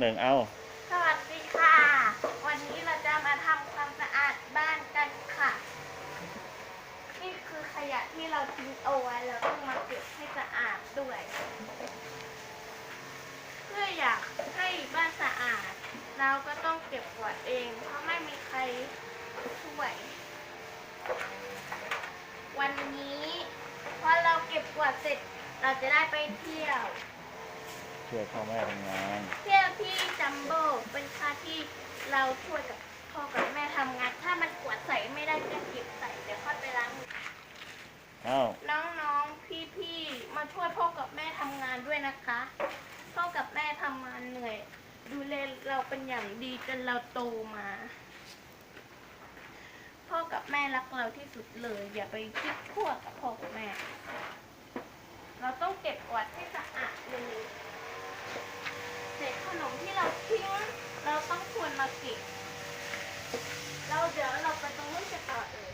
หนึ่งเอา สวัสดีค่ะ วันนี้เราจะมาทำความสะอาดบ้านกันค่ะ นี่คือขยะที่เราทิ้งเอาไว้เราต้องมาเก็บให้สะอาดด้วย เพื่ออยากให้บ้านสะอาด เราก็ต้องเก็บกวาดเอง เพราะไม่มีใครช่วย วันนี้พอเราเก็บกวาดเสร็จเราจะได้ไปเที่ยว ช่วยพ่อแม่ทำงานเที่ยวที่จัมโบ้เป็นค่าที่เราช่วยกับพ่อกับแม่ทำงาน ถ้ามันกวาดใส่ไม่ได้ก็เก็บใส่เดี๋ยวค่อยไปล้างมือเอาน้องๆพี่ๆมาช่วยพ่อกับแม่ทำงานด้วยนะคะ พ่อกับแม่ทำงานเหนื่อย ดูแลเราเป็นอย่างดีจนเราโตมา พ่อกับแม่รักเราที่สุดเลย อย่าไปคิดทั่วกับพ่อกับแม่ เราต้องเก็บกวาดให้สะอาดเลยเศษขนมที่เราทิ้ง เราต้องควรมาเก็บ เราเดี๋ยวเราไปตรงนู้นจะต่อเอง